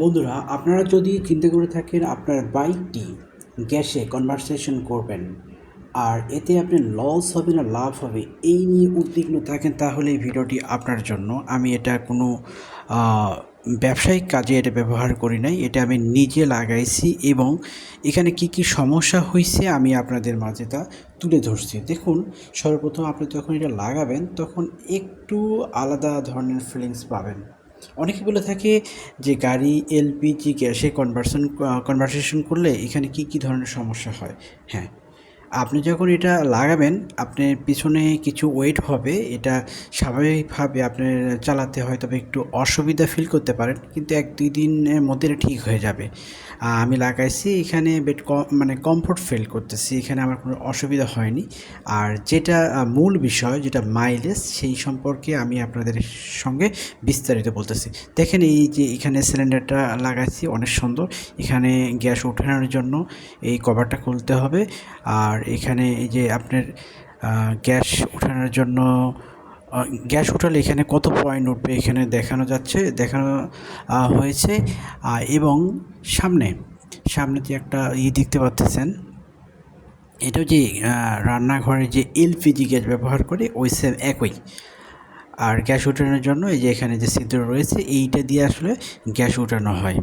বন্ধুরা, আপনারা যদি চিন্তা করে থাকেন আপনার বাইকটি গ্যাসে কনভারসেশন করবেন, আর এতে আপনার লস হবে না, লাভ হবে, এই নিয়ে উদ্বিগ্ন থাকেন, তাহলে এই ভিডিওটি আপনার জন্য। আমি এটা কোনো ব্যবসায়িক কাজে এটা ব্যবহার করি নাই, এটা আমি নিজে লাগাইছি এবং এখানে কি কি সমস্যা হয়েছে আমি আপনাদের মাঝে তা তুলে ধরছি। দেখুন, সর্বপ্রথম আপনি যখন এটা লাগাবেন, তখন একটু আলাদা ধরনের ফিলিংস পাবেন। অনেকে বলে থাকে যে গাড়ি এলপিজি গ্যাসে কনভার্সন কনভার্সেশন করলে এখানে কি কি ধরনের সমস্যা হয়? হ্যাঁ আপনি যখন এটা লাগাবেন, আপনার পিছনে কিছু ওয়েট হবে, এটা স্বাভাবিকভাবে আপনার চালাতে হয়তো একটু অসুবিধা ফিল করতে পারেন, কিন্তু এক দুই দিনের মধ্যে এটা ঠিক হয়ে যাবে। আমি লাগাইছি, এখানে বেট মানে কমফোর্ট ফিল করতেছি, এখানে আমার কোনো অসুবিধা হয়নি। আর যেটা মূল বিষয়, যেটা মাইলেজ সেই সম্পর্কে আমি আপনাদের সঙ্গে বিস্তারিত বলতেছি। দেখেন এই যে এখানে সিলিন্ডারটা লাগাইছি, অনেক সুন্দর। এখানে গ্যাস ওঠানোর জন্য এই কভারটা খুলতে হবে। আর এখানে এই যে আপনার গ্যাস ওঠানোর জন্য গ্যাস উঠালে এখানে কত পয়েন্ট উঠবে এখানে দেখানো যাচ্ছে, দেখানো হয়েছে এবং সামনে সামনে যে একটা ই দেখতে পাচ্ছেন এটা যে রান্নাঘরে যে এলপিজি গ্যাস ব্যবহার করে, ওই সেম একই। আর গ্যাস উঠানোর জন্য এই যে এখানে যে ছিদ্র রয়েছে এইটা দিয়ে আসলে গ্যাস উঠানো হয়।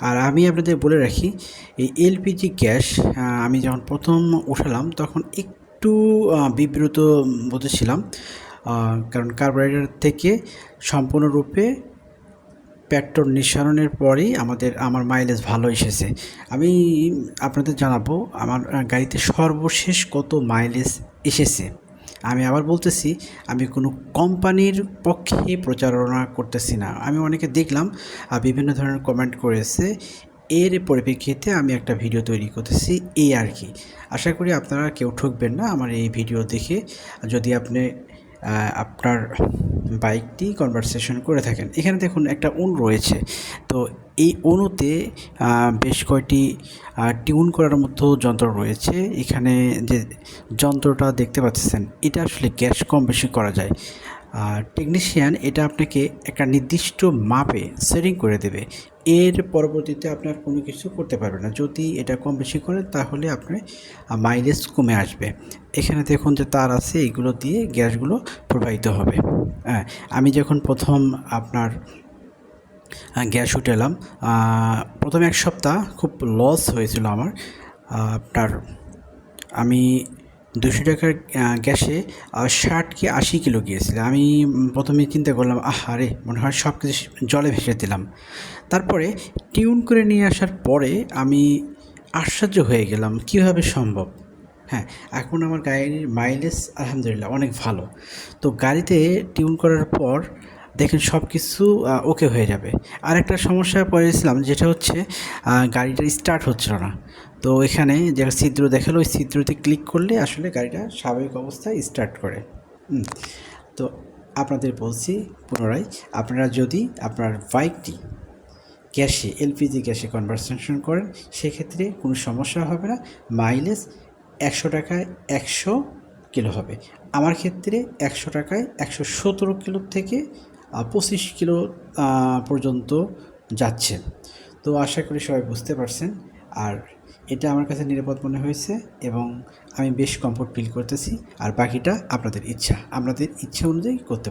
আর আমি আপনাদের বলে রাখি এই এলপিজি গ্যাস আমি যখন প্রথম উঠালাম তখন একটু বিব্রত আহ, কারণ কার্বোরেটর থেকে সম্পূর্ণরূপে পেট্রোল নিঃসরণের পরেই আমাদের আমার মাইলেজ ভালো এসেছে। আমি আপনাদের জানাব আমার গাড়িতে সর্বশেষ কত মাইলেজ এসেছে। আমি আবার বলতেছি, আমি কোনো কোম্পানির পক্ষে প্রচারণা করতেছি না। আমি অনেকে দেখলাম বিভিন্ন ধরনের কমেন্ট করেছে। এর পরিপ্রেক্ষিতে আমি একটা ভিডিও তৈরি করতেছি এই আর কি। আশা করি আপনারা কেউ ঠকবেন না আমার এই ভিডিও দেখে। যদি আপনি আপনার বাইকটি কনভারসেশন করে থাকেন। এখানে দেখুন একটা উন রয়েছে। তো এই অনুতে বেশ কয়টি টিউন করার মতো যন্ত্র রয়েছে। এখানে যে যন্ত্রটা দেখতে পাচ্ছেন, এটা আসলে গ্যাস কম বেশি করা যায়। আর টেকনিশিয়ান এটা আপনাকে একটা নির্দিষ্ট মাপে সেটিং করে দেবে। এর পরবর্তীতে আপনার কোনো কিছু করতে পারবে না। যদি এটা কম বেশি করেন তাহলে আপনার মাইলেজ কমে আসবে। এখানে দেখুন যে তার আছে এগুলো দিয়ে গ্যাসগুলো প্রবাহিত হবে। হ্যাঁ আমি যখন প্রথম আপনার গ্যাস উঠালাম আহ, প্রথম এক সপ্তাহ খুব লস হয়েছিল আমার। আপনার আমি দুশো টাকার গ্যাসে ষাট কি আশি কিলো গিয়েছিল। আমি প্রথমে চিন্তা করলাম আহারে মনে হয় সব কিছু জলে ভেসে দিলাম। তারপরে টিউন করে নিয়ে আসার পরে আমি আশ্চর্য হয়ে গেলাম, কীভাবে সম্ভব? হ্যাঁ এখন আমার গাড়ির মাইলেজ আলহামদুলিল্লাহ, অনেক ভালো। তো গাড়িতে টিউন করার পর দেখেন সব কিছু ওকে হয়ে যাবে। আর একটা সমস্যায় পড়েছিলাম, যেটা হচ্ছে গাড়িটা স্টার্ট হচ্ছিল না। তো এখানে যে ছিদ্র দেখাল ওই ছিদ্রতে ক্লিক করলে আসলে গাড়িটা স্বাভাবিক অবস্থায় স্টার্ট করে। তো আপনাদের বলছি পুনরায়, আপনারা যদি আপনার বাইকটি গ্যাসে এলপিজি গ্যাসে কনভারসেশন করেন, সেক্ষেত্রে কোনো সমস্যা হবে না। মাইলেজ একশো টাকায় একশো কিলো হবে। আমার ক্ষেত্রে একশো টাকায় একশো সতেরো কিলো থেকে পঁচিশ কিলো পর্যন্ত যাচ্ছে। তো আশা করি সবাই বুঝতে পারছেন। আর এটা আমার কাছে নিরাপদ মনে হয়েছে এবং আমি বেশ কমফোর্ট ফিল করতেছি। আর বাকিটা আপনাদের ইচ্ছা। আপনাদের ইচ্ছা অনুযায়ী করতে